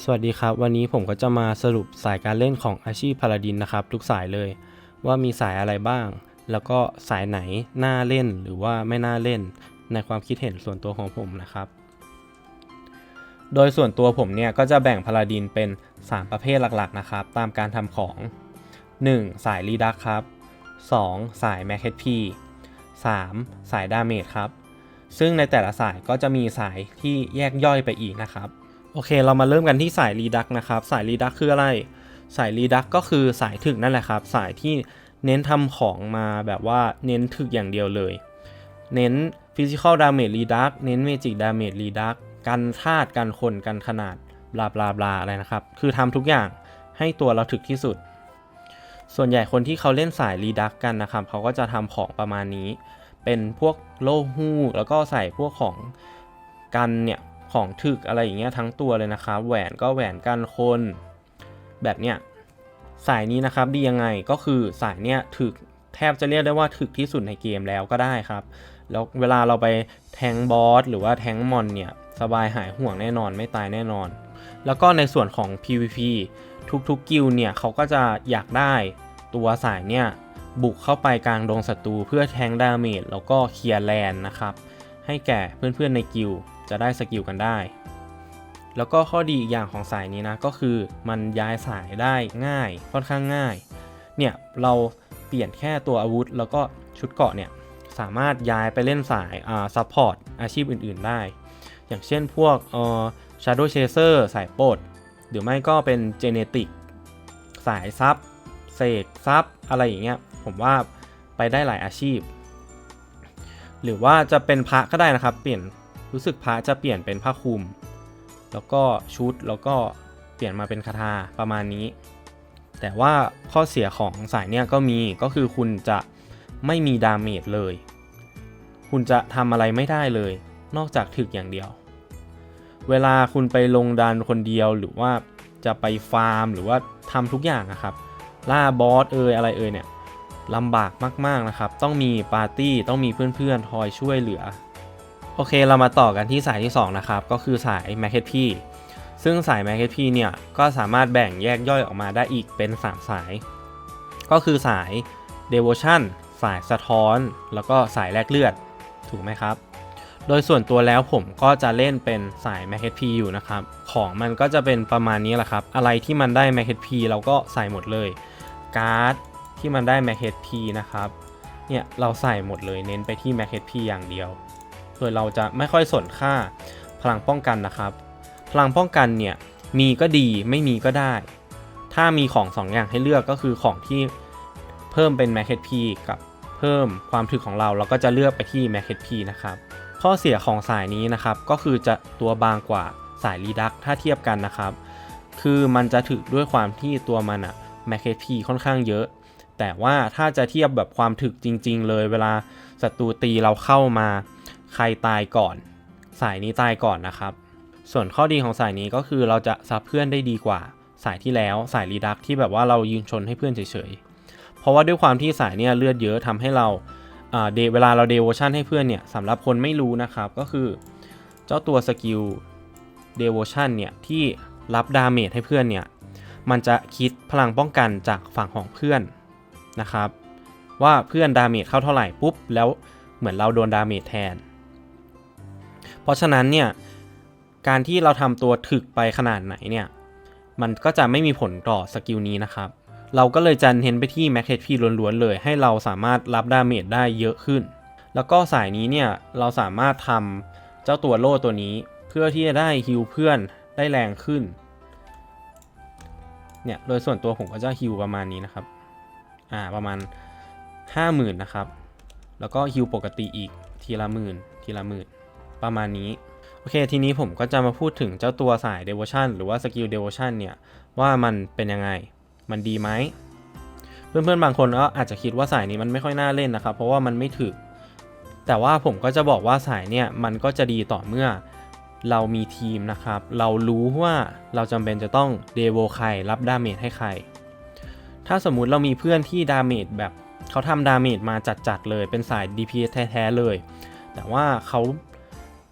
สวัสดีครับ วันนี้ผมก็จะมาสรุปสายการเล่นของอาชีพพาลาดินนะครับ ทุกสายเลย ว่ามีสายอะไรบ้าง แล้วก็สายไหนน่าเล่นหรือว่าไม่น่าเล่น ในความคิดเห็นส่วนตัวของผมนะครับ โดยส่วนตัวผมเนี่ยก็จะแบ่งพาลาดินเป็น 3 ประเภทหลักๆนะครับ ตามการทำของ 1. สายรีดักครับ 2. สายแมคเฮดพี 3. สายดาเมจครับ ซึ่งในแต่ละสายก็จะมีสายที่แยกย่อยไปอีกนะครับ โอเค เรามาเริ่มกันที่สายรีดักนะครับ สายรีดักคืออะไร สายรีดักก็คือสายถึกนั่นแหละครับ สายที่เน้นทำของมาแบบว่าเน้นถึกอย่างเดียวเลย เน้น Physical Damage Reduct เน้น Magic Damage Reduct กันธาตุกันคนกันขนาดบลาบลาบลาอะไรนะครับ คือทำทุกอย่างให้ตัวเราถึกที่สุด ส่วนใหญ่คนที่เขาเล่นสายรีดักกันนะครับ เขาก็จะทำของประมาณนี้ เป็นพวกโล่หู้แล้วก็ใส่พวกของกันเนี่ย ของถึกอะไรอย่างเงี้ยทั้งตัวเลยนะครับ แหวนก็แหวนกันคน แบบเนี้ยสายนี้นะครับดียังไงก็คือสายเนี้ยถึกแทบจะเรียกได้ว่าถึกที่สุดในเกมแล้วก็ได้ครับ แล้วเวลาเราไปแทงบอสหรือว่าแทงมอนเนี่ยสบายหายห่วงแน่นอนไม่ตายแน่นอน แล้วก็ในส่วนของ PVP ทุกๆกิลดเนี่ยเขาก็จะอยากได้ตัวสายเนี่ยบุกเข้าไปกลางดงศัตรูเพื่อแทงดาเมจแล้วก็เคลียร์แลนนะครับ ให้แก่เพื่อนๆในกิลด จะได้สกิลกันได้ แล้วก็ข้อดีอีกอย่างของสายนี้นะก็คือมันย้ายสายได้ง่ายค่อนข้างง่าย เนี่ยเราเปลี่ยนแค่ตัวอาวุธ แล้วก็ชุดเกราะเนี่ยสามารถย้ายไปเล่นสายอ่าซัพพอร์ตอาชีพอื่นๆได้ อย่างเช่นพวกเอ่อ Shadow Chaser สายปดหรือไม่ก็เป็น Genetic สายซับเสกซับอะไรอย่างเงี้ยผมว่าไปได้หลายอาชีพ หรือว่าจะเป็นพระก็ได้นะครับ เปลี่ยน รู้สึกพระจะเปลี่ยนเป็นผ้าคลุม แล้วก็ชุดแล้วก็เปลี่ยนมาเป็นคาถาประมาณนี้ แต่ว่าข้อเสียของสายเนี่ยก็มีก็คือคุณจะไม่มีดาเมจเลย คุณจะทำอะไรไม่ได้เลย นอกจากถึกอย่างเดียว เวลาคุณไปลงดันคนเดียวหรือว่าจะไปฟาร์มหรือว่าทำทุกอย่างนะครับ ล่าบอสเอยอะไรเอยเนี่ยลำบากมาก ๆ นะครับ ต้องมีปาร์ตี้ ต้องมีเพื่อน ๆ คอยช่วยเหลือ โอเคเรามาต่อกันที่สายที่ 2 นะครับ ก็คือสาย m a c เ p ซึ่งสาย m a c เ p เนี่ย ก็สามารถแบ่งแยกย่อยออกมาได้อีกเป็น 3 สาย ก็คือสาย Devotion สายสะท้อน แล้วก็สายแลกเลือด ถูกไหมครับ โดยส่วนตัวแล้วผมก็จะเล่นเป็นสาย m a c เ p อยู่นะครับ ของมันก็จะเป็นประมาณนี้แหละครับ อะไรที่มันได้ m a c เ p เราก็ใส่หมดเลย การ์ดที่มันได้ m a c เ p นะครับ เนี่ยเราใส่หมดเลยเน้นไปที่ m a c เ p อย่างเดียว โดยเราจะไม่ค่อยสนค่าพลังป้องกันนะครับ พลังป้องกันเนี่ยมีก็ดีไม่มีก็ได้ ถ้ามีของ2ออย่างให้เลือกก็คือของที่เพิ่มเป็น m a c เ p กับเพิ่มความถึกของเราเราก็จะเลือกไปที่ m a c เ p นะครับ ข้อเสียของสายนี้นะครับก็คือจะตัวบางกว่าสายรีดักถ้าเทียบกันนะครับ คือมันจะถึกด้วยความที่ตัวมันอะ m a c เ p ค่อนข้างเยอะ แต่ว่าถ้าจะเทียบแบบความถึกจริง ๆ เลยเวลาศัตรูตีเราเข้ามา ใครตายก่อน สายนี้ตายก่อนนะครับ ส่วนข้อดีของสายนี้ก็คือเราจะซับเพื่อนได้ดีกว่า สายที่แล้วสายรีดักที่แบบว่าเรายืนชนให้เพื่อนเฉยๆ เพราะว่าด้วยความที่สายเนี่ยเลือดเยอะทำให้เราอ่าเดเวลาเราเดโวชั่นให้เพื่อนเนี่ยสำหรับคนไม่รู้นะครับก็คือ เจ้าตัวสกิลเดโวชั่นเนี่ยที่รับดาเมจให้เพื่อนเนี่ยมันจะคิดพลังป้องกันจากฝั่งของเพื่อนนะครับ ว่าเพื่อนดาเมจเข้าเท่าไหร่ปุ๊บแล้วเหมือนเราโดนดาเมจแทน เพราะฉะนั้นเนี่ยการที่เราทำตัวถึกไปขนาดไหนเนี่ยมันก็จะไม่มีผลต่อสกิลนี้นะครับ เราก็เลยจะเน้นไปที่ Max HP ล้วนๆเลย ให้เราสามารถรับดาเมจได้เยอะขึ้น แล้วก็สายนี้เนี่ยเราสามารถทำเจ้าตัวโล่ตัวนี้เพื่อที่จะได้ฮิลเพื่อนได้แรงขึ้นเนี่ยโดยส่วนตัวผมก็จะฮิลประมาณนี้นะครับ อ่าประมาณ 50,000 นะครับ แล้วก็ฮิลปกติอีกทีละหมื่นทีละหมื่น ประมาณนี้ โอเค ทีนี้ผมก็จะมาพูดถึงเจ้าตัวสาย Devotion หรือว่าสกิล Devotion เนี่ย ว่ามันเป็นยังไง มันดีไหม เพื่อนๆ บางคนก็อาจจะคิดว่าสายนี้มันไม่ค่อยน่าเล่นนะครับ เพราะว่ามันไม่ถึก แต่ว่าผมก็จะบอกว่าสายเนี่ยมันก็จะดีต่อเมื่อเรามีทีมนะครับ เรารู้ว่าเราจำเป็นจะต้องเดโวใครรับดาเมจให้ใคร ถ้าสมมุติเรามีเพื่อนที่ดาเมจแบบเขาทำดาเมจมาจัดๆเลยเป็นสาย DPS แท้ๆเลย แต่ว่าเขา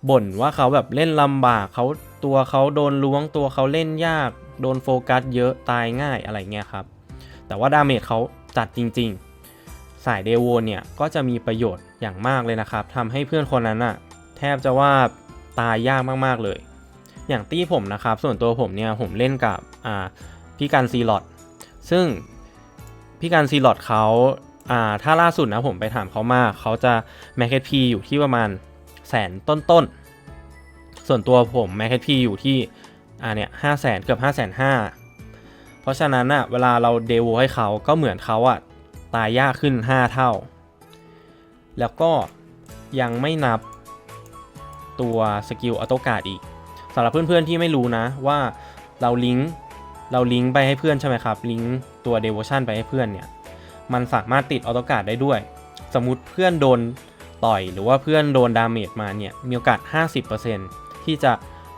บ่นว่าเขาแบบเล่นลำบากเขาตัวเขาโดนล้วงตัวเขาเล่นยาก โดนโฟกัสเยอะตายง่ายอะไรเงี้ยครับ แต่ว่าดาเมจเขาจัดจริง ๆ สายเดโวเนี่ยก็จะมีประโยชน์อย่างมากเลยนะครับทำให้เพื่อนคนนั้นอะแทบจะว่าตายยากมากๆเลย อย่างตี้ผมนะครับ ส่วนตัวผมเนี่ยผมเล่นกับพี่การซีลอดซึ่งพี่การซีลอดเขาถ้าล่าสุดนะผมไปถามเขามาเขาจะแมคเ p อยู่ที่ประมาณ แสนต้นๆ ส่วนตัวผมแมคเ p อยู่ที่อ่าเนี่ยห้าแสนเกือบห้าแสนห้าเพราะฉะนั้นอะเวลาเราเดวให้เขาก็เหมือนเขาอะตายยากขึ้น 5 เท่า แล้วก็ยังไม่นับตัวสกิลออโตการ์ดอีกสำหรับเพื่อนๆที่ไม่รู้นะว่าเราลิงก์เราลิงก์ไปให้เพื่อนใช่ไหมครับ ลิงก์ตัว devotion ไปให้เพื่อนเนี่ย มันสามารถติดออโตการ์ดได้ด้วย สมมุติเพื่อนโดน ต่อยหรือว่าเพื่อนโดนดาเมจมาเนี่ยมีโอกาส 50%ที่จะ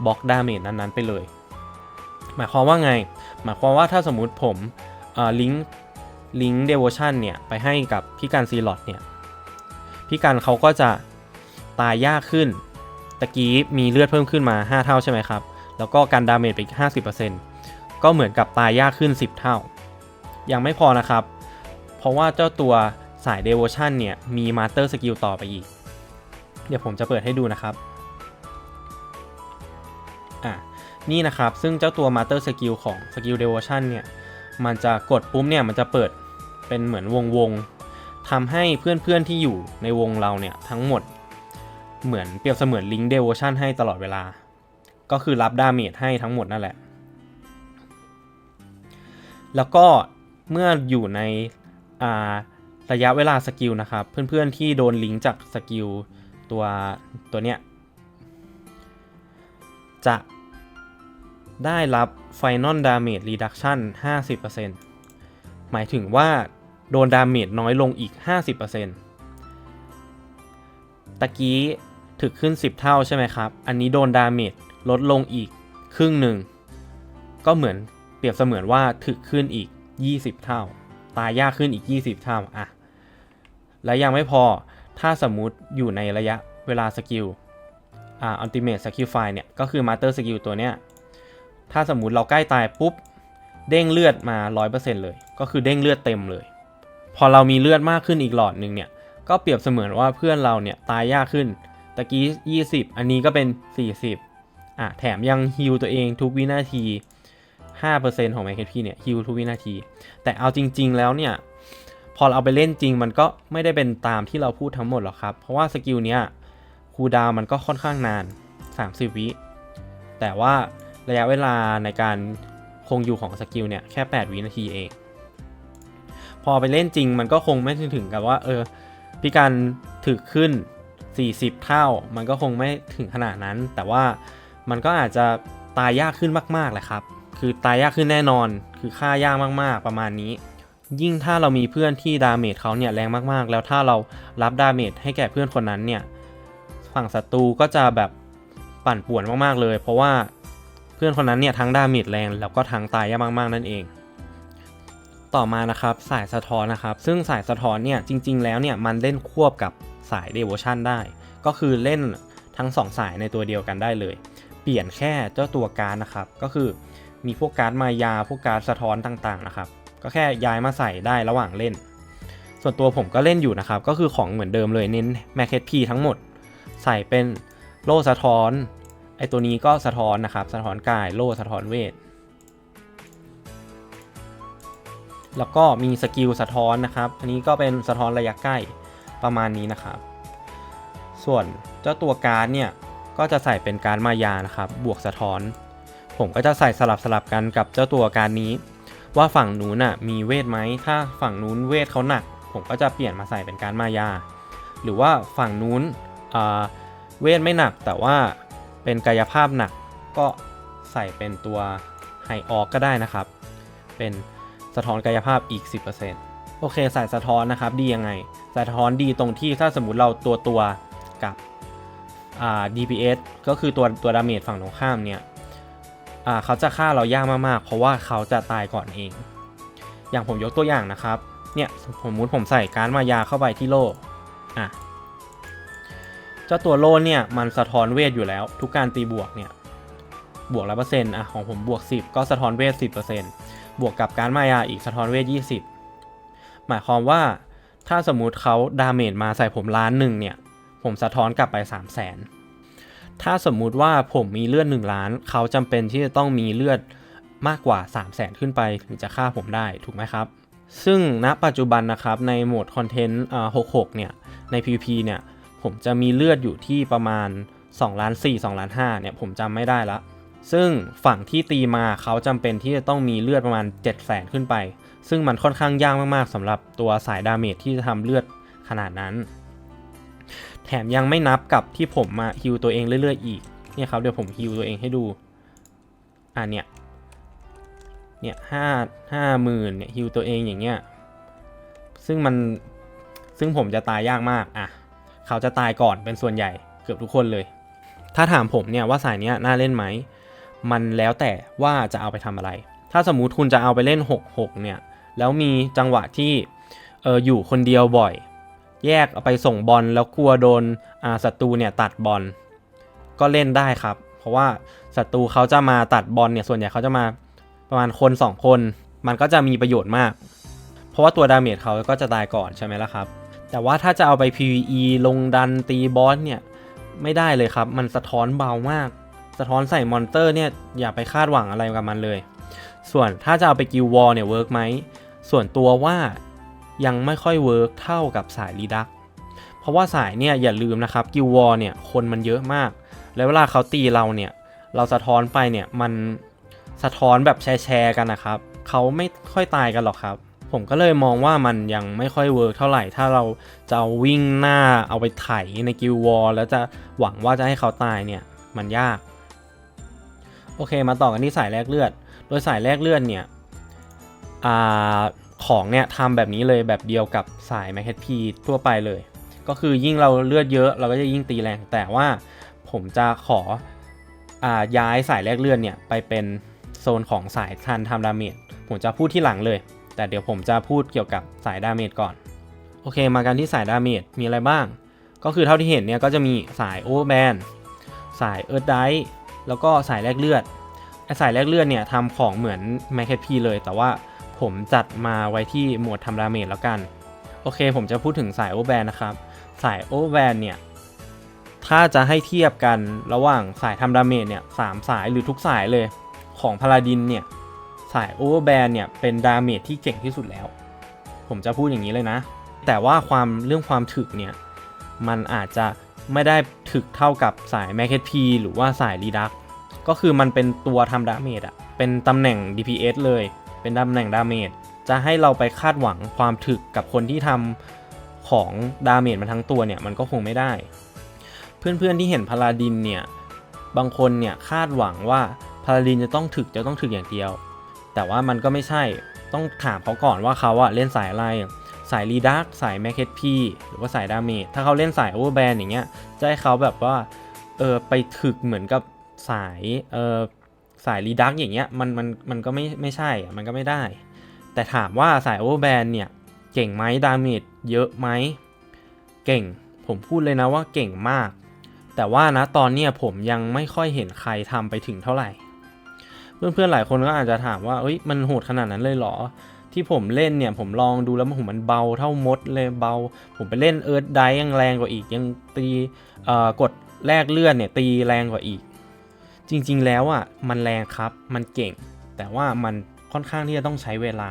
บล็อกดาเมจนั้นๆไปเลย หมายความว่าไง หมายความว่าถ้าสมมุติผมลิงก์ลิงก์เดโวชันเนี่ยไปให้กับพี่การซีลอดเนี่ยพี่การเขาก็จะตายยากขึ้นตะกี้มีเลือดเพิ่มขึ้นมา 5 เท่าใช่ไหมครับ แล้วก็การดาเมจไปอีก 50%ก็เหมือนกับตายยากขึ้น 10 เท่า ยังไม่พอนะครับ เพราะว่าเจ้าตัว สาย Devotion เนี่ยมี Master Skill ต่อไปอีก เดี๋ยวผมจะเปิดให้ดูนะครับอะนี่นะครับ ซึ่งเจ้าตัว Master Skill ของ Skill Devotion เนี่ยมันจะกดปุ๊บเนี่ยมันจะเปิดเป็นเหมือนวงวงๆทำให้เพื่อนๆที่อยู่ในวงเราเนี่ยทั้งหมดเหมือนเปรียบเสมือนลิงก์ Devotion ให้ตลอดเวลา ก็คือรับดาเมจให้ทั้งหมดนั่นแหละ แล้วก็เมื่ออยู่ใน ระยะเวลาสกิลนะครับ เพื่อนๆที่โดนลิงก์จากสกิลตัวตัวเนี้ยจะได้รับ Final Damage Reduction 50%หมายถึงว่าโดนดาเมจน้อยลงอีก 50%ตะกี้ถึกขึ้น 10 เท่าใช่ไหมครับ อันนี้โดนดาเมจลดลงอีกครึ่งหนึ่ง ก็เหมือนเปรียบเสมือนว่าถึกขึ้นอีก 20 เท่า ตายยากขึ้นอีก 20 เท่าอะ และยังไม่พอถ้าสมมุติอยู่ในระยะเวลาสกิลอ่า ultimate skill file เนี่ย ก็คือ master skill ตัวเนี้ย ถ้าสมมุติเราใกล้ตายปุ๊บ เด้งเลือดมา 100%เลย ก็คือเด้งเลือดเต็มเลย พอเรามีเลือดมากขึ้นอีกหลอดหนึ่งเนี่ย ก็เปรียบเสมือนว่าเพื่อนเราเนี่ยตายยากขึ้นตะกี้ 20 อันนี้ก็เป็น 40อะแถมยังฮิลตัวเองทุกวินาที 5%ของ MKP เนี่ยฮิลทุกวินาที แต่เอาจริง ๆ แล้วเนี่ย พอเราเอาไปเล่นจริงมันก็ไม่ได้เป็นตามที่เราพูดทั้งหมดหรอกครับ เพราะว่าสกิลเนี้ยคูดาวมันก็ค่อนข้างนาน 30 วิ แต่ว่าระยะเวลาในการคงอยู่ของสกิลเนี่ยแค่ 8 วินาทีเอง พอไปเล่นจริงมันก็คงไม่ถึงกับว่าเออพี่การถึกขึ้น 40 เท่า มันก็คงไม่ถึงขนาดนั้น แต่ว่ามันก็อาจจะตายยากขึ้นมากๆแหละครับ คือตายยากขึ้นแน่นอน คือฆ่ายากมากๆประมาณนี้ ยิ่งถ้าเรามีเพื่อนที่ดาเมจเขาเนี่ยแรงมากๆ แล้วถ้าเรารับดาเมจให้แก่เพื่อนคนนั้นเนี่ยฝั่งศัตรูก็จะแบบปั่นป่วนมากๆเลย เพราะว่าเพื่อนคนนั้นเนี่ยทั้งดาเมจแรงแล้วก็ทั้งตายยากมากๆ นั่นเอง ต่อมานะครับสายสะท้อนนะครับ ซึ่งสายสะท้อนเนี่ยจริง ๆ แล้วเนี่ยมันเล่นควบกับสายเดโวชันได้ ก็คือเล่นทั้ง 2 สายในตัวเดียวกันได้เลย เปลี่ยนแค่เจ้าตัวการนะครับ ก็คือ มีพวกการ์ดมายาพวกการ์ดสะท้อนต่างๆนะครับ ก็แค่ย้ายมาใส่ได้ระหว่างเล่น ส่วนตัวผมก็เล่นอยู่นะครับ ก็คือของเหมือนเดิมเลยเน้นแมคเคทพีทั้งหมด ใส่เป็นโล่สะท้อนไอตัวนี้ก็สะท้อนนะครับ สะท้อนกายโล่สะท้อนเวท แล้วก็มีสกิลสะท้อนนะครับ อันนี้ก็เป็นสะท้อนระยะใกล้ประมาณนี้นะครับ ส่วนเจ้าตัวการ์ดเนี่ยก็จะใส่เป็นการ์ดมายานะครับ บวกสะท้อน ผมก็จะใส่สลับสลับกันกับเจ้าตัวการนี้ ว่าฝั่งนู้นน่ะมีเวทไหมถ้าฝั่งนู้นเวทเขาหนัก ผมก็จะเปลี่ยนมาใส่เป็นการมายา หรือว่าฝั่งนู้นเวทไม่หนักแต่ว่าเป็นกายภาพหนักก็ใส่เป็นตัวไฮออกก็ได้นะครับ เป็นสะท้อนกายภาพอีก 10%โอเคใส่สะท้อนนะครับดียังไง สะท้อนดีตรงที่ถ้าสมมติเราตัวตัวกับ DPS ก็คือตัวตัวดาเมจฝั่งตรงข้ามเนี่ย เขาจะฆ่าเรายากมากๆ เพราะว่าเขาจะตายก่อนเอง อย่างผมยกตัวอย่างนะครับ เนี่ยผมมุดผมใส่การมายาเข้าไปที่โล่อะเจ้าตัวโล่เนี่ยมันสะท้อนเวทอยู่แล้ว ทุกการตีบวกเนี่ยบวกร้อยเปอร์เซ็นต์อะของผมบวก 10 ก็สะท้อนเวท10%บวกกับการมายาอีกสะท้อนเวท20 หมายความว่าถ้าสมมุติเขาดาเมจมาใส่ผมล้านหนึ่งเนี่ยผมสะท้อนกลับไป 3 0 0 0 0น ถ้าสมมุติว่าผมมีเลือด1ล้าน เขาจำเป็นที่จะต้องมีเลือดมากกว่า 3 0 0 0 0 0ขึ้นไปถึงจะฆ่าผมได้ถูกไหมครับ ซึ่งณปัจจุบันนะครับในโหมดคอนเทนต์66 เนี่ย ใน PVP เนี่ย ผมจะมีเลือดอยู่ที่ประมาณ2ล้าน4 2ล้าน5เนี่ยผมจำไม่ได้ละ ซึ่งฝั่งที่ตีมาเขาจำเป็นที่จะต้องมีเลือดประมาณ 7 0 0 0 0 0ขึ้นไป ซึ่งมันค่อนข้างยากมากๆสำหรับตัวสายดาเมจที่จะทำเลือดขนาดนั้น แถมยังไม่นับกับที่ผมมาฮิวตัวเองเรื่อยๆอีก เนี่ยครับเดี๋ยวผมฮิวตัวเองให้ดู อ่าเนี่ย เนี่ยห้าห้าหมื่นเนี่ยฮิวตัวเองอย่างเงี้ย ซึ่งมัน ซึ่งผมจะตายยากมาก อะ เขาจะตายก่อนเป็นส่วนใหญ่เกือบทุกคนเลย ถ้าถามผมเนี่ยว่าสายเนี้ยน่าเล่นไหม มันแล้วแต่ว่าจะเอาไปทำอะไร ถ้าสมมุติคุณจะเอาไปเล่น 6-6 เนี่ย แล้วมีจังหวะที่ เอออยู่คนเดียวบ่อย แยกเอาไปส่งบอลแล้วกลัวโดนศัตรูเนี่ยตัดบอลก็เล่นได้ครับ เพราะว่าศัตรูเขาจะมาตัดบอลเนี่ยส่วนใหญ่เขาจะมาประมาณคน 2 คน มันก็จะมีประโยชน์มาก เพราะว่าตัวดาเมจเขาก็จะตายก่อนใช่ไหมล่ะครับ แต่ว่าถ้าจะเอาไป PVE ลงดันตีบอสเนี่ยไม่ได้เลยครับ มันสะท้อนเบามาก สะท้อนใส่มอนเตอร์เนี่ยอย่าไปคาดหวังอะไรกับมันเลย ส่วนถ้าจะเอาไปกิลวอลเนี่ยเวิร์กไหมส่วนตัวว่า ยังไม่ค่อยเวิร์กเท่ากับสายรีดัก เพราะว่าสายเนี่ยอย่าลืมนะครับกิลวอลเนี่ยคนมันเยอะมาก แล้วเวลาเขาตีเราเนี่ย เราสะท้อนไปเนี่ยมันสะท้อนแบบแชร์กันนะครับเขาไม่ค่อยตายกันหรอกครับ ผมก็เลยมองว่ามันยังไม่ค่อยเวิร์กเท่าไหร่ ถ้าเราจะาวิ่งหน้าเอาไปไถในกิลวอลแล้วจะหวังว่าจะให้เขาตายเนี่ยมันยาก โอเคมาต่อกันที่สายแลกเลือด โดยสายแลกเลือดเนี่ยอ่า ของเนี่ยทำแบบนี้เลยแบบเดียวกับสาย m a c p ทั่วไปเลย ก็คือยิ่งเราเลือดเยอะเราก็จะยิ่งตีแรง แต่ว่าผมจะขออาย้ายสายแลกเลือดเนี่ยไปเป็นโซนของสายทันทำดาเมจผมจะพูดที่หลังเลย แต่เดี๋ยวผมจะพูดเกี่ยวกับสายดาเมจก่อน โอเค มากันที่สายดาเมจมีอะไรบ้าง ก็คือเท่าที่เห็นเนี่ยก็จะมีสายโอเวอร์แบนสายเอิร์ธไดแล้วก็สายแลกเลือดสายแลกเลือดเนี่ยทำของเหมือน m a c p เลย แต่ว่า ผมจัดมาไว้ที่หมวดทำดาเมจแล้วกัน โอเค ผมจะพูดถึงสายโอเวอร์แบนนะครับ สายโอเวอร์แบนเนี่ย ถ้าจะให้เทียบกันระหว่างสายทำดาเมจเนี่ยสามสายหรือทุกสายเลยของพาลาดินเนี่ย สายโอเวอร์แบนเนี่ยเป็นดาเมจที่เก่งที่สุดแล้ว ผมจะพูดอย่างนี้เลยนะ แต่ว่าความเรื่องความถึกเนี่ย มันอาจจะไม่ได้ถึกเท่ากับสาย m a c p หรือว่าสายรีดักก็คือมันเป็นตัวทำดาเมจอะเป็นตำแหน่ง DPS เลย เป็นตำแหน่งดาเมจจะให้เราไปคาดหวังความถึกกับคนที่ทำของดาเมจมาทั้งตัวเนี่ยมันก็คงไม่ได้ เพื่อนๆที่เห็นพาลาดินเนี่ยบางคนเนี่ยคาดหวังว่าพาลาดินจะต้องถึกจะต้องถึกอย่างเดียว แต่ว่ามันก็ไม่ใช่ต้องถามเขาก่อนว่าเขาอะเล่นสายอะไร สายรีดักสายแมคเคทพีหรือว่าสายดาเมจถ้าเขาเล่นสายโอเวอร์แบนอย่างเงี้ยจะให้เขาแบบว่าเออไปถึกเหมือนกับสายเออ สายรีดักอย่างเงี้ยมันมันมันก็ไม่ไม่ใช่มันก็ไม่ได้ แต่ถามว่าสายโอเวอร์แบนเนี่ย เก่งไหมดาเมจเยอะไหม เก่งผมพูดเลยนะว่าเก่งมาก แต่ว่านะตอนเนี้ยผมยังไม่ค่อยเห็นใครทำไปถึงเท่าไหร่ เพื่อนๆหลายคนก็อาจจะถามว่าเอ้ยมันโหดขนาดนั้นเลยเหรอที่ผมเล่นเนี่ยผมลองดูแล้วมันผมมันเบาเท่ามดเลยเบา ผมไปเล่นเอิร์ธไดยังแรงกว่าอีกยังตีเอ่อกดแลกเลือดเนี่ยตีแรงกว่าอีก จริงๆแล้วอะมันแรงครับ มันเก่ง แต่ว่ามันค่อนข้างที่จะต้องใช้เวลา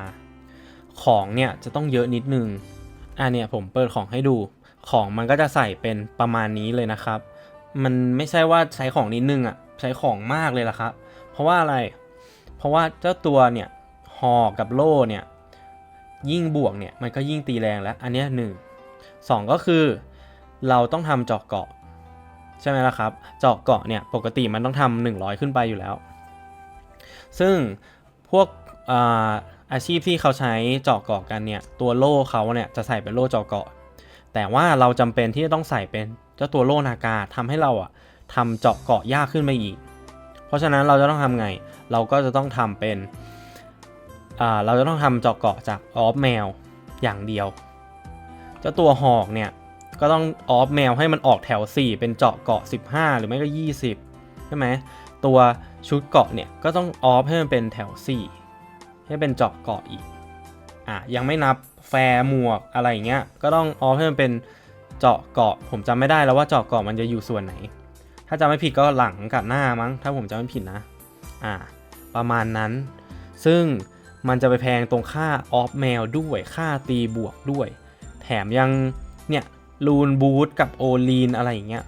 ของเนี่ยจะต้องเยอะนิดนึงอะเนี่ยผมเปิดของให้ดู ของมันก็จะใส่เป็นประมาณนี้เลยนะครับ มันไม่ใช่ว่าใช้ของนิดนึงอะใช้ของมากเลยล่ะครับ เพราะว่าอะไร เพราะว่าเจ้าตัวเนี่ยหอกกับโล่เนี่ยยิ่งบวกเนี่ยมันก็ยิ่งตีแรงแล้ว อันนี้หนึ่งสองก็คือ เราต้องทำเจาะเกาะ ใช่ไหมล่ะครับเจาะเกาะเนี่ยปกติมันต้องทำหนึ่งร้อยขึ้นไปอยู่แล้ว ซึ่งพวกอาอาชีพที่เขาใช้เจาะเกาะกันเนี่ยตัวโล่เขาเนี่ยจะใส่เป็นโล่เจาะเกาะ แต่ว่าเราจำเป็นที่จะต้องใส่เป็นเจ้าตัวโล่นากาทำให้เราอะทำเจาะเกาะยากขึ้นมาอีก เพราะฉะนั้นเราจะต้องทำไง เราก็จะต้องทำเป็นเราจะต้องทำเจาะเกาะจากออฟแมวอย่างเดียว เจ้าตัวหอกเนี่ย ก็ต้องออฟแมวให้มันออกแถว 4 เป็นเจาะเกาะ 15 หรือไม่ก็ 20 ใช่ไหม ตัวชุดเกาะเนี่ยก็ต้องออฟให้มันเป็นแถว 4 ให้เป็นเจาะเกาะอีก อะยังไม่นับแฟร์หมวกอะไรเงี้ย ก็ต้องออฟให้มันเป็นเจาะเกาะ ผมจำไม่ได้แล้วว่าเจาะเกาะมันจะอยู่ส่วนไหน ถ้าจำไม่ผิดก็หลังกับหน้ามั้ง ถ้าผมจำไม่ผิดนะ อ่า ประมาณนั้น ซึ่งมันจะไปแพงตรงค่าออฟแมวด้วย ค่าตีบวกด้วย แถมยังเนี่ย ลูนบูทกับโอลีนอะไรอย่างเงี้ย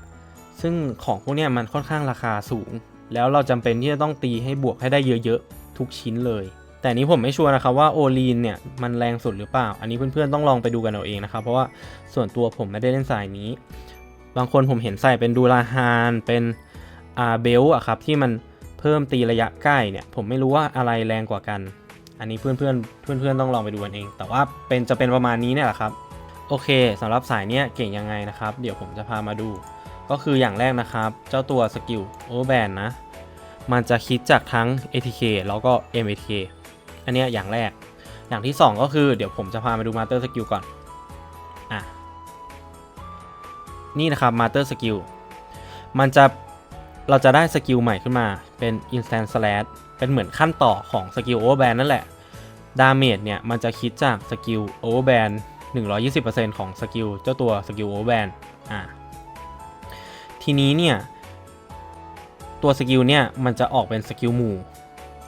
ซึ่งของพวกเนี้ยมันค่อนข้างราคาสูง แล้วเราจำเป็นที่จะต้องตีให้บวกให้ได้เยอะๆ ทุกชิ้นเลย แต่นี้ผมไม่ชัวร์นะครับว่าโอลีนเนี่ยมันแรงสุดหรือเปล่า อันนี้เพื่อนๆต้องลองไปดูกันเอาเองนะครับ เพราะว่าส่วนตัวผมไม่ได้เล่นสายนี้ บางคนผมเห็นใส่เป็นดูราฮานเป็นอาเบลอะครับที่มันเพิ่มตีระยะใกล้เนี่ยผมไม่รู้ว่าอะไรแรงกว่ากัน อันนี้เพื่อนเพื่อนเพื่อนเพื่อนๆต้องลองไปดูกันเอง แต่ว่าเป็นจะเป็นประมาณนี้เนี่ยแหละครับ โอเคสำหรับสายเนี้ยเก่งยังไงนะครับ เดี๋ยวผมจะพามาดู ก็คืออย่างแรกนะครับ เจ้าตัวสกิลโอเวอร์แบนนะ มันจะคิดจากทั้ง ATK แล้วก็ MATK อันเนี้ยอย่างแรก อย่างที่ 2 ก็คือเดี๋ยวผมจะพามาดูมาสเตอร์สกิลก่อนอะนี่นะครับมาสเตอร์สกิลมันจะเราจะได้สกิลใหม่ขึ้นมาเป็น Instant Slash เป็นเหมือนขั้นต่อของสกิล Overband นั่นแหละ ดาเมจเนี่ยมันจะคิดจากสกิล Overband 120%ของสกิลเจ้าตัวสกิล Overband อ่าทีนี้เนี่ยตัวสกิลเนี่ยมันจะออกเป็นสกิลหมู่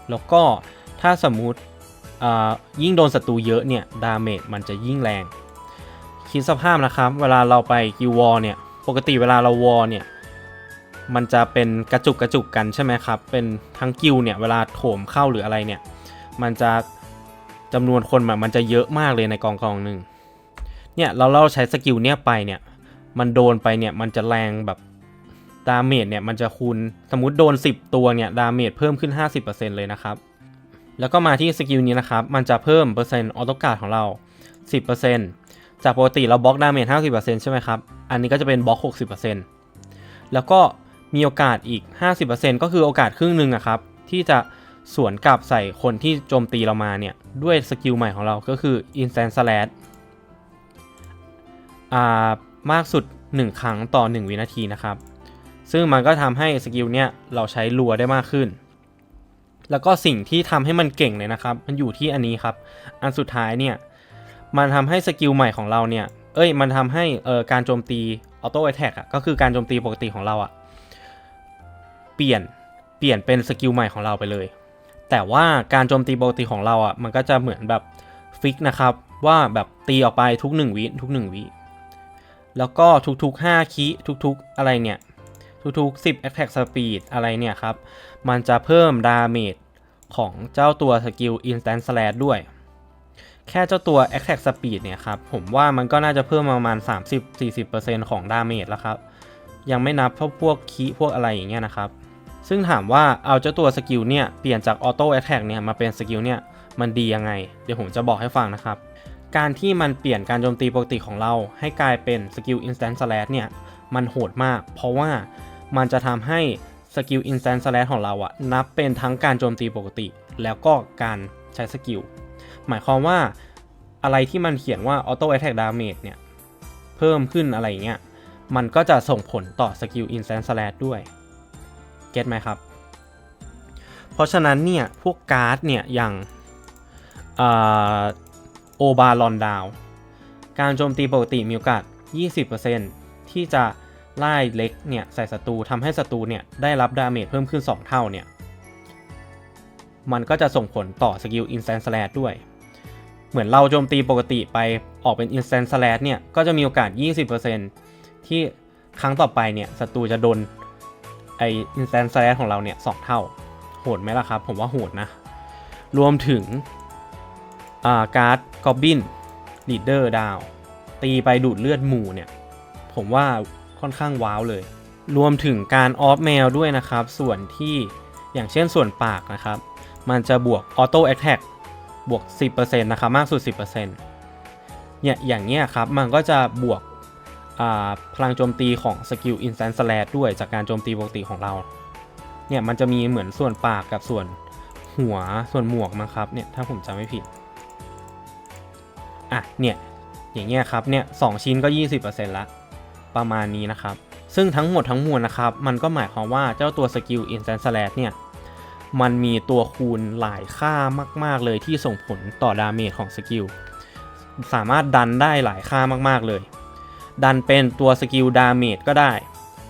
แล้วก็ถ้าสมมุติอ่ายิ่งโดนศัตรูเยอะเนี่ยดาเมจมันจะยิ่งแรง คิดสภาพนะครับ เวลาเราไปกิลวอลเนี่ยปกติเวลาเราวอลเนี่ยมันจะเป็นกระจุกกระจุกกันใช่ไหมครับ เป็นทั้งกิลเนี่ยเวลาโถมเข้าหรืออะไรเนี่ย มันจะจำนวนคนแบบมันจะเยอะมากเลยในกองกองหนึ่ง เนี่ยเราเราใช้สกิลเนี่ยไปเนี่ย มันโดนไปเนี่ยมันจะแรงแบบดาเมจเนี่ยมันจะคูณสมมติโดน 10 ตัวเนี่ยดาเมจเพิ่มขึ้น 50%เลยนะครับ แล้วก็มาที่สกิลนี้นะครับ มันจะเพิ่มเปอร์เซ็นต์ออโตการ์ดของเรา 10%จากปกติเราบล็อกดาเมจ50%ใช่ไหมครับ อันนี้ก็จะเป็นบล็อก 60%แล้วก็มีโอกาสอีก 50%ก็คือโอกาสครึ่งหนึ่งอะครับ ที่จะสวนกลับใส่คนที่โจมตีเรามาเนี่ย ด้วยสกิลใหม่ของเราก็คือ Instant Slash อ่า มากสุด 1 ครั้งต่อ 1 วินาทีนะครับ ซึ่งมันก็ทำให้สกิลเนี่ยเราใช้รัวได้มากขึ้น แล้วก็สิ่งที่ทำให้มันเก่งเลยนะครับ มันอยู่ที่อันนี้ครับ อันสุดท้ายเนี่ยมันทำให้สกิลใหม่ของเราเนี่ย เอ้ย มันทำให้เอ่อการโจมตีออโต้แอ t แทกอะ ก็คือการโจมตีปกติของเราอะ เปลี่ยน เปลี่ยนเป็นสกิลใหม่ของเราไปเลย แต่ว่าการโจมตีปกติของเราอะ มันก็จะเหมือนแบบฟิกนะครับ ว่าแบบตีออกไปทุก1วิทุก1วิ แล้วก็ทุกๆ 5คีทุกๆ อะไรเนี่ย ทุกๆ 10 attack speed อะไรเนี่ยครับ มันจะเพิ่มดาเมจของเจ้าตัวสกิล instant slash ด้วย แค่เจ้าตัว attack speed เนี่ยครับ ผมว่ามันก็น่าจะเพิ่มประมาณ 30-40%ของดาเมจแล้วครับ ยังไม่นับพวกพวกคีพวกอะไรอย่างเงี้ยนะครับ ซึ่งถามว่าเอาเจ้าตัวสกิลเนี่ย เปลี่ยนจากออโต้แอ t แทกเนี่ยมาเป็นสกิลเนี่ย มันดียังไง เดี๋ยวผมจะบอกให้ฟังนะครับ การที่มันเปลี่ยนการโจมตีปกติของเราให้กลายเป็นสกิล instant slash เนี่ย มันโหดมาก เพราะว่ามันจะทำให้สกิล instant slash ของเราอะนับเป็นทั้งการโจมตีปกติ แล้วก็การใช้สกิล หมายความว่าอะไรที่มันเขียนว่า auto attack damage เนี่ย เพิ่มขึ้นอะไรเงี้ย มันก็จะส่งผลต่อสกิล instant slash ด้วย เก็ตไหมครับ เพราะฉะนั้นเนี่ย พวกการ์ดเนี่ย อย่าง โอบาลอนดาว การโจมตีปกติมีโอกาส 20%ที่จะไล่เล็กเนี่ยใส่ศัตรูทำให้ศัตรูเนี่ยได้รับดาเมจเพิ่มขึ้น 2 เท่าเนี่ย มันก็จะส่งผลต่อสกิล Instant Slash ด้วย เหมือนเราโจมตีปกติไปออกเป็น Instant Slash เนี่ยก็จะมีโอกาส 20%ที่ครั้งต่อไปเนี่ยศัตรูจะโดนไอ Instant Slash ของเราเนี่ยสองเท่า โหดไหมล่ะครับ ผมว่าโหดนะ รวมถึง การ์ดกอบบินลีดเดอร์ดาวตีไปดูดเลือดหมู่เนี่ย ผมว่าค่อนข้างว้าวเลย รวมถึงการออฟแมวด้วยนะครับ ส่วนที่อย่างเช่นส่วนปากนะครับ มันจะบวกออโต้แอ t แท็กบวก 10%นะครับ มากสุด 10%เนี่ยอย่างเงี้ยครับ มันก็จะบวกอ่าพลังโจมตีของสกิล Instant Slash ด้วยจากการโจมตีปกติของเรา เนี่ยมันจะมีเหมือนส่วนปากกับส่วนหัวส่วนหมวกมั้งครับเนี่ยถ้าผมจำไม่ผิด อะเนี่ยอย่างเงี้ยครับเนี่ยสองชิ้นก็ 20%ละประมาณนี้นะครับ ซึ่งทั้งหมดทั้งมวลนะครับ มันก็หมายความว่าเจ้าตัวสกิล Instant Slash เนี่ยมันมีตัวคูณหลายค่ามากๆเลยที่ส่งผลต่อดาเมจของสกิลสามารถดันได้หลายค่ามากๆเลย ดันเป็นตัวสกิลดาเมจก็ได้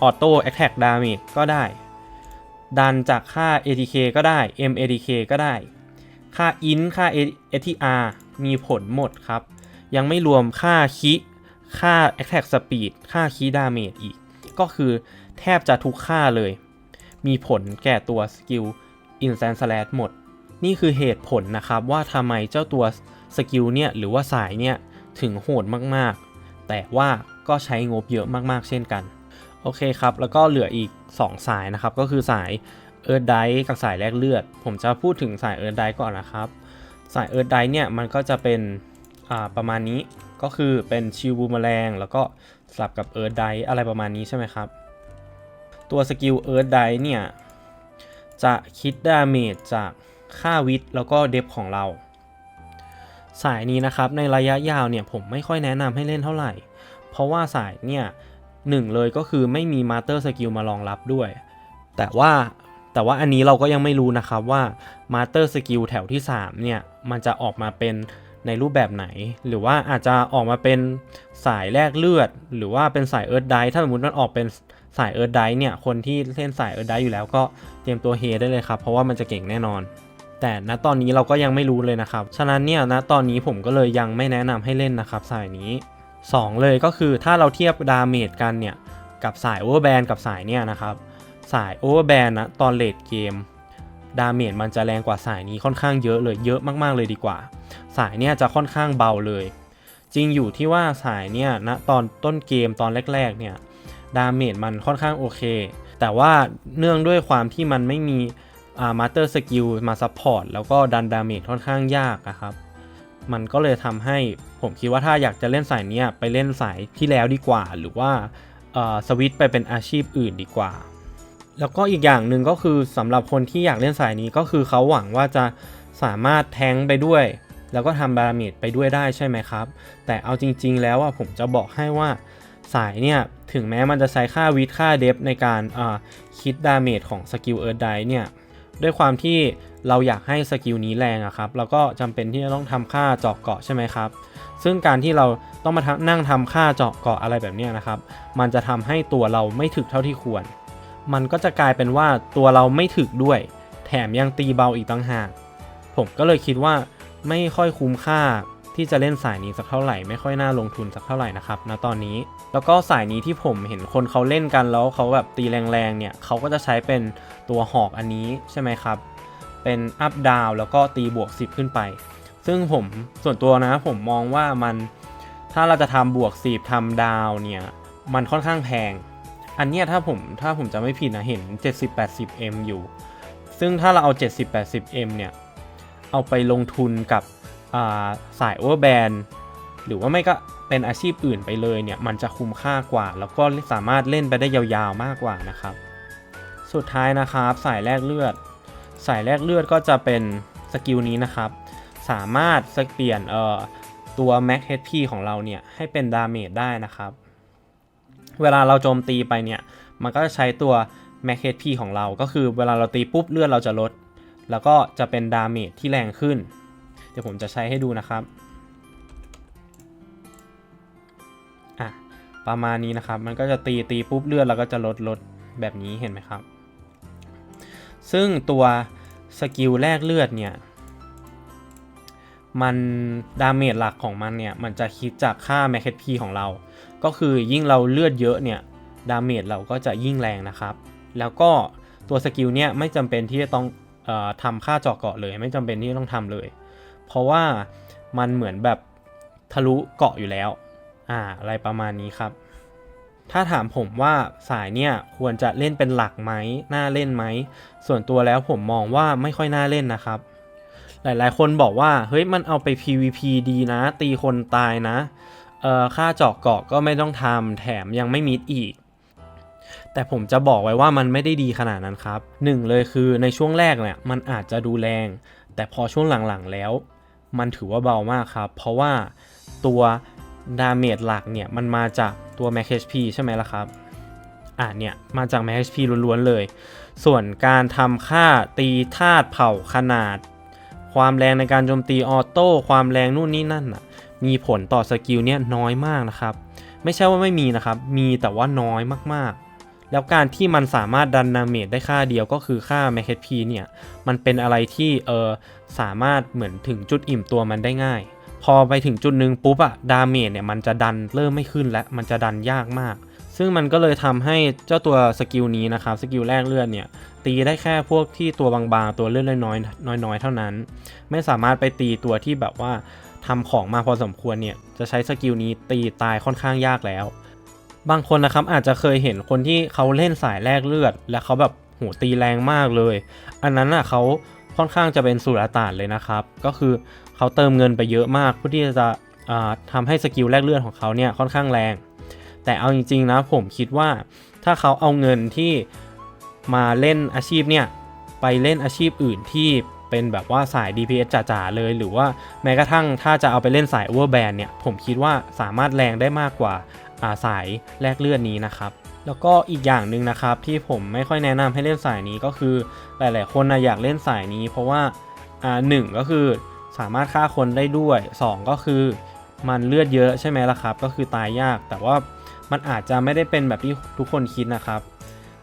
ออโต้แอคแท็กดาเมจก็ได้ ดันจากค่า ATK ก็ได้ MATK ก็ได้ ค่า IN ค่า ATR มีผลหมดครับ ยังไม่รวมค่าคิ ค่า Attack Speed ค่าคีดาเมจอีก ก็คือแทบจะทุกค่าเลย มีผลแก่ตัวสกิล Instant Slash หมด นี่คือเหตุผลนะครับว่าทำไมเจ้าตัวสกิลเนี่ยหรือว่าสายเนี่ยถึงโหดมากๆ แต่ว่าก็ใช้งบเยอะมากๆ เช่นกัน โอเคครับ แล้วก็เหลืออีก 2 สายนะครับ ก็คือสายเอิร์ดไดกับสายแลกเลือด ผมจะพูดถึงสายเอิร์ดไดก่อนนะครับ สายเอิร์ดไดเนี่ยมันก็จะเป็น ประมาณนี้ก็คือเป็นชิลบูมแมลงแล้วก็สลับกับเอิร์ดไดอะไรประมาณนี้ใช่ไหมครับ ตัวสกิลเอิร์ดไดเนี่ย จะคิดดาเมจจากค่าวิทแล้วก็เดฟของเรา สายนี้นะครับในระยะยาวเนี่ยผมไม่ค่อยแนะนำให้เล่นเท่าไหร่ เพราะว่าสายเนี่ยหนึ่งเลยก็คือไม่มีมาสเตอร์สกิลมารองรับด้วย แต่ว่าแต่ว่าอันนี้เราก็ยังไม่รู้นะครับว่ามาสเตอร์สกิลแถวที่ 3 เนี่ย มันจะออกมาเป็น ในรูปแบบไหน หรือว่าอาจจะออกมาเป็นสายแลกเลือด หรือว่าเป็นสายเอิร์ธไดถ้าสมมติมันออกเป็นสายเอิร์ธไดเนี่ยคนที่เล่นสายเอิร์ธไดอยู่แล้วก็เตรียมตัวเฮได้เลยครับ เพราะว่ามันจะเก่งแน่นอน แต่ณตอนนี้เราก็ยังไม่รู้เลยนะครับ ฉะนั้นเนี่ยณตอนนี้ผมก็เลยยังไม่แนะนำให้เล่นนะครับสายนี้ 2 เลยก็คือถ้าเราเทียบดาเมจกันเนี่ยกับสายโอเวอร์แบนกับสายเนี่ยนะครับสายโอเวอร์แบนนะตอนเลดเกม ดาเมจมันจะแรงกว่าสายนี้ค่อนข้างเยอะเลยเยอะมากๆเลยดีกว่า สายเนี่ยจะค่อนข้างเบาเลย จริงอยู่ที่ว่าสายเนี่ยณตอนต้นเกมตอนแรกๆเนี่ยดาเมจมันค่อนข้างโอเค แต่ว่าเนื่องด้วยความที่มันไม่มีอ่ามาสเตอร์สกิลมาซัพพอร์ตแล้วก็ดันดาเมจค่อนข้างยากนะครับ มันก็เลยทำให้ผมคิดว่าถ้าอยากจะเล่นสายเนี้ยไปเล่นสายที่แล้วดีกว่า หรือว่าอ่อสวิตไปเป็นอาชีพอื่นดีกว่า แล้วก็อีกอย่างหนึ่งก็คือสำหรับคนที่อยากเล่นสายนี้ก็คือเขาหวังว่าจะสามารถแทงไปด้วย แล้วก็ทำบารามิดไปด้วยได้ใช่ไหมครับ แต่เอาจริง ๆ แล้วอะผมจะบอกให้ว่าสายเนี่ย ถึงแม้มันจะใช้ค่าวิทค่าเดฟในการคิดดาเมจของสกิลเอิร์ดไดเนี่ยด้วยความที่เราอยากให้สกิลนี้แรงอะครับเราก็จำเป็นที่จะต้องทำค่าเจาะเกาะใช่ไหมครับ ซึ่งการที่เราต้องมานั่งทำค่าเจาะเกาะอะไรแบบนี้นะครับ มันจะทำให้ตัวเราไม่ถึกเท่าที่ควร มันก็จะกลายเป็นว่าตัวเราไม่ถึกด้วย แถมยังตีเบาอีกต่างหาก ผมก็เลยคิดว่าไม่ค่อยคุ้มค่าที่จะเล่นสายนี้สักเท่าไหร่ ไม่ค่อยน่าลงทุนสักเท่าไหร่นะครับณตอนนี้ แล้วก็สายนี้ที่ผมเห็นคนเขาเล่นกันแล้วเขาแบบตีแรงๆเนี่ยเขาก็จะใช้เป็นตัวหอกอันนี้ใช่ไหมครับ เป็นอัพดาวแล้วก็ตีบวก 10 ขึ้นไป ซึ่งผมส่วนตัวนะผมมองว่ามันถ้าเราจะทำบวก 10ทำดาวเนี่ยมันค่อนข้างแพง อันเนี้ยถ้าผมถ้าผมจะไม่ผิดนะเห็น 70-80M อยู่ ซึ่งถ้าเราเอา 70-80M เนี่ย เอาไปลงทุนกับาสายโอเวอร์แบนหรือว่าไม่ก็เป็นอาชีพอื่นไปเลยเนี่ย มันจะคุ้มค่ากว่า แล้วก็สามารถเล่นไปได้ยาวๆมากกว่านะครับ สุดท้ายนะครับ สายแลกเลือด สายแลกเลือดก็จะเป็นสกิลนี้นะครับ สามารถเปลี่ยนเอ่อตัว Max HP ของเราเนี่ย ให้เป็นดาเมจได้นะครับ เวลาเราโจมตีไปเนี่ย มันก็จะใช้ตัว Max HP ของเรา ก็คือเวลาเราตีปุ๊บเลือดเราจะลด แล้วก็จะเป็นดาเมจที่แรงขึ้น เดี๋ยวผมจะใช้ให้ดูนะครับ อะ ประมาณนี้นะครับ มันก็จะตีตีปุ๊บเลือดเราก็จะลดลดแบบนี้เห็นไหมครับ ซึ่งตัวสกิลแรกเลือดเนี่ย มันดาเมจหลักของมันเนี่ย มันจะคิดจากค่า Max HP ของเรา ก็คือยิ่งเราเลือดเยอะเนี่ย ดาเมจเราก็จะยิ่งแรงนะครับ แล้วก็ตัวสกิลเนี่ยไม่จำเป็นที่จะต้องออทำค่าเจาะเกาะเลย ไม่จำเป็นที่จะต้องทำเลย เพราะว่ามันเหมือนแบบทะลุเกาะอยู่แล้ว อ่า อะไรประมาณนี้ครับ ถ้าถามผมว่าสายเนี่ยควรจะเล่นเป็นหลักไหมน่าเล่นไหม ส่วนตัวแล้วผมมองว่าไม่ค่อยน่าเล่นนะครับ หลายๆ คนบอกว่าเฮ้ยมันเอาไป PVP ดีนะ ตีคนตายนะเอ่อค่าเจาะเกาะก็ไม่ต้องทำแถมยังไม่มิดอีก แต่ผมจะบอกไว้ว่ามันไม่ได้ดีขนาดนั้นครับหนึ่งเลยคือในช่วงแรกเนี่ยมันอาจจะดูแรง แต่พอช่วงหลังๆแล้ว มันถือว่าเบามากครับ เพราะว่าตัวดาเมจหลักเนี่ยมันมาจากตัว Max HP ใช่ไหมล่ะครับอะเนี่ยมาจาก Max HP ล้วนๆเลย ส่วนการทำค่าตีธาตุเผ่าขนาด ความแรงในการโจมตีออโต้ความแรงนู่นนี่นั่นน่ะมีผลต่อสกิลเนี่ยน้อยมากนะครับ ไม่ใช่ว่าไม่มีนะครับ มีแต่ว่าน้อยมากๆ แล้วการที่มันสามารถดันดาเมจได้ค่าเดียวก็คือค่า Max HP เนี่ย มันเป็นอะไรที่เออสามารถเหมือนถึงจุดอิ่มตัวมันได้ง่าย พอไปถึงจุดหนึ่งปุ๊บอะดาเมจเนี่ยมันจะดันเริ่มไม่ขึ้นและมันจะดันยากมาก ซึ่งมันก็เลยทำให้เจ้าตัวสกิลนี้นะครับสกิลแรกเลือดเนี่ยตีได้แค่พวกที่ตัวบางๆตัวเลือดน้อยๆน้อยๆเท่านั้น ไม่สามารถไปตีตัวที่แบบว่าทำของมาพอสมควรเนี่ยจะใช้สกิลนี้ตีตายค่อนข้างยากแล้ว บางคนนะครับอาจจะเคยเห็นคนที่เขาเล่นสายแรกเลือด แล้วเขาแบบโหตีแรงมากเลย อันนั้นอะเขาค่อนข้างจะเป็นสุรตานเลยนะครับ ก็คือเขาเติมเงินไปเยอะมากเพื่อที่จะอ่าทำให้สกิลแรกเลือดของเขาเนี่ยค่อนข้างแรง แต่เอาจริงๆนะผมคิดว่าถ้าเขาเอาเงินที่มาเล่นอาชีพเนี่ย ไปเล่นอาชีพอื่นที่เป็นแบบว่าสาย DPS จ๋าๆเลย หรือว่าแม้กระทั่งถ้าจะเอาไปเล่นสาย Overband เนี่ย ผมคิดว่าสามารถแรงได้มากกว่าอาสายแลกเลือดนี้นะครับ แล้วก็อีกอย่างหนึ่งนะครับที่ผมไม่ค่อยแนะนำให้เล่นสายนี้ก็คือหลายๆ คนนะอยากเล่นสายนี้ เพราะว่าอ่าหนึ่งก็คือสามารถฆ่าคนได้ด้วย 2 ก็คือมันเลือดเยอะใช่ไหมล่ะครับ ก็คือตายยากแต่ว่า มันอาจจะไม่ได้เป็นแบบที่ทุกคนคิดนะครับ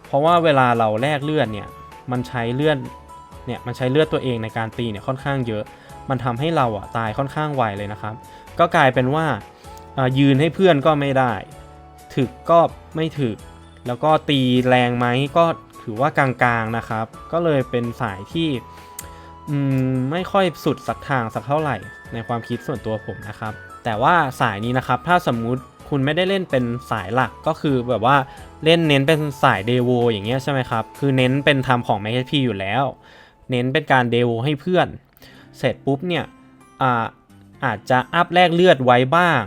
เพราะว่าเวลาเราแลกเลือดเนี่ย มันใช้เลือดเนี่ย มันใช้เลือดตัวเองในการตีเนี่ยค่อนข้างเยอะ มันทำให้เราอะตายค่อนข้างไวเลยนะครับ ก็กลายเป็นว่ายืนให้เพื่อนก็ไม่ได้ ถึกก็ไม่ถึก แล้วก็ตีแรงไหมก็ถือว่ากลางๆนะครับ ก็เลยเป็นสายที่ไม่ค่อยสุดสักทางสักเท่าไหร่ในความคิดส่วนตัวผมนะครับ แต่ว่าสายนี้นะครับ ถ้าสมมุติ คุณไม่ได้เล่นเป็นสายหลักก็คือแบบว่าเล่นเน้นเป็นสายเดโวอย่างเงี้ยใช่ไหมครับ คือเน้นเป็นทำของ m a พีอยู่แล้ว เน้นเป็นการเดโวให้เพื่อน เสร็จปุ๊บเนี่ยอาอาจจะอัพแลกเลือดไว้บ้าง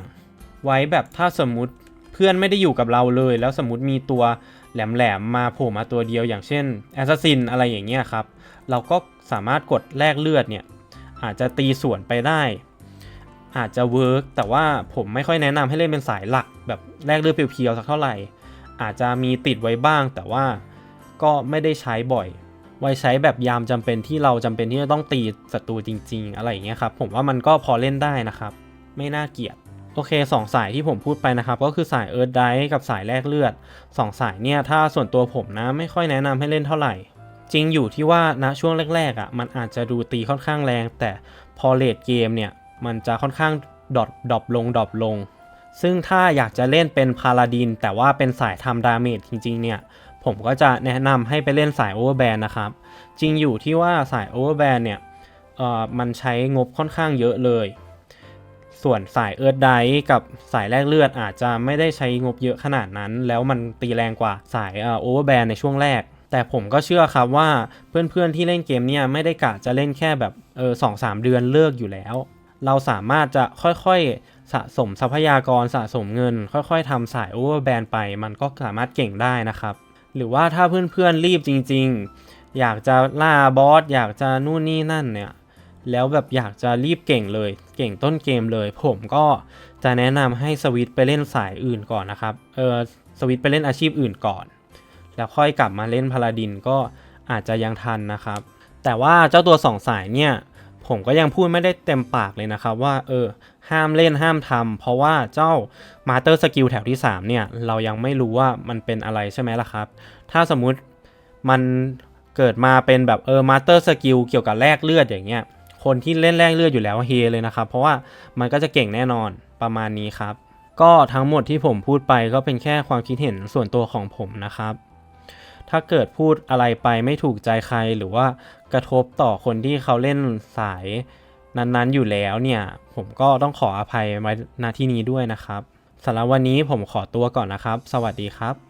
ไว้แบบถ้าสมมุติเพื่อนไม่ได้อยู่กับเราเลย แล้วสมมติมีตัวแหลมๆมาโผล่มาตัวเดียวอย่างเช่นแอสซัสซินอะไรอย่างเงี้ยครับ เราก็สามารถกดแลกเลือดเนี่ยอาจจะตีส่วนไปได้ อาจจะเวิร์กแต่ว่าผมไม่ค่อยแนะนำให้เล่นเป็นสายหลัก แบบแลกเลือดเพียวๆสักเท่าไหร่ อาจจะมีติดไว้บ้าง แต่ว่าก็ไม่ได้ใช้บ่อย ไว้ใช้แบบยามจำเป็นที่เราจำเป็นที่จะต้องตีศัตรูจริง ๆ อะไรอย่างเงี้ยครับ ผมว่ามันก็พอเล่นได้นะครับ ไม่น่าเกลียดโอเคสองสายที่ผมพูดไปนะครับ ก็คือสายเอิร์ธไดกับสายแลกเลือดสองสายเนี่ยถ้าส่วนตัวผมนะไม่ค่อยแนะนำให้เล่นเท่าไหร่ จริงอยู่ที่ว่าณช่วงแรกๆอะมันอาจจะดูตีค่อนข้างแรง แต่พอเลดเกมเนี่ย มันจะค่อนข้างดรอปดอปลงดรอปลง ซึ่งถ้าอยากจะเล่นเป็นพาลาดิน แต่ว่าเป็นสายทำดาเมจจริง ๆ เนี่ย ผมก็จะแนะนำให้ไปเล่นสายโอเวอร์แบนนะครับ จริงอยู่ที่ว่าสายโอเวอร์แบนเนี่ยมันใช้งบค่อนข้างเยอะเลย ส่วนสายเอิร์ธไดกับสายแลกเลือดอาจจะไม่ได้ใช้งบเยอะขนาดนั้น แล้วมันตีแรงกว่าสายโอเวอร์แบนในช่วงแรกแต่ผมก็เชื่อครับว่าเพื่อนๆที่เล่นเกมเนี่ยไม่ได้กะจะเล่นแค่แบบเออสองสามเดือนเลิกอยู่แล้ว เราสามารถจะค่อยๆสะสมทรัพยากรสะสมเงิน ค่อยๆทำสายโอเวอร์แบนไป มันก็สามารถเก่งได้นะครับ หรือว่าถ้าเพื่อนๆรีบจริง ๆ อยากจะล่าบอสอยากจะนู่นนี่นั่นเนี่ยแล้วแบบอยากจะรีบเก่งเลย เก่งต้นเกมเลย ผมก็จะแนะนำให้สวิตไปเล่นสายอื่นก่อนนะครับเออสวิตไปเล่นอาชีพอื่นก่อน แล้วค่อยกลับมาเล่นพาลาดินก็อาจจะยังทันนะครับ แต่ว่าเจ้าตัวสองสายเนี่ย ผมก็ยังพูดไม่ได้เต็มปากเลยนะครับว่าเออห้ามเล่นห้ามทำเพราะว่าเจ้ามาเตอร์สกิลแถวที่ 3 เนี่ย เรายังไม่รู้ว่ามันเป็นอะไรใช่ไหมล่ะครับ ถ้าสมมุติมันเกิดมาเป็นแบบเออมาเตอร์สกิลเกี่ยวกับแลกเลือดอย่างเงี้ยคนที่เล่นแลกเลือดอยู่แล้วเฮเลยนะครับ เพราะว่ามันก็จะเก่งแน่นอนประมาณนี้ครับ ก็ทั้งหมดที่ผมพูดไปก็เป็นแค่ความคิดเห็นส่วนตัวของผมนะครับ ถ้าเกิดพูดอะไรไปไม่ถูกใจใครหรือว่ากระทบต่อคนที่เขาเล่นสายนั้นๆอยู่แล้วเนี่ย ผมก็ต้องขออภัยมาณที่นี้ด้วยนะครับสำหรับวันนี้ผมขอตัวก่อนนะครับ สวัสดีครับ